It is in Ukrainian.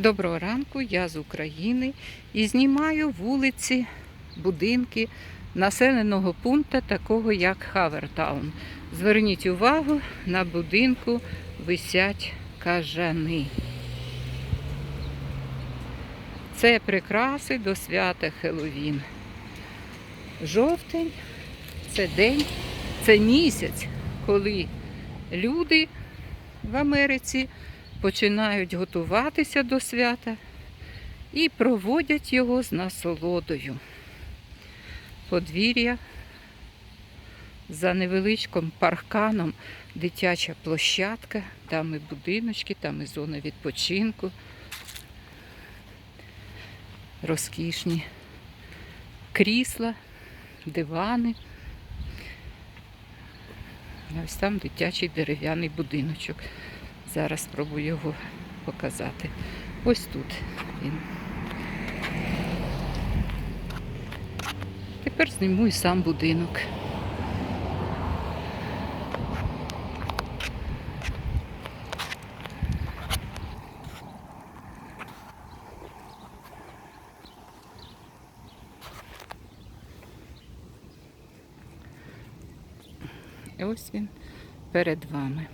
Доброго ранку, я з України і знімаю вулиці, будинки населеного пункту, такого як Хавертаун. Зверніть увагу, на будинку висять кажани. Це прикраси до свята Хеллоуін. Жовтень це день, це місяць, коли люди в Америці починають готуватися до свята і проводять його з насолодою. Подвір'я за невеличким парканом дитяча площадка, там і будиночки, там і зона відпочинку. Розкішні крісла, дивани. Ось там дитячий дерев'яний будиночок. Зараз спробую його показати. Ось тут він. Тепер зніму і сам будинок. Ось він перед вами.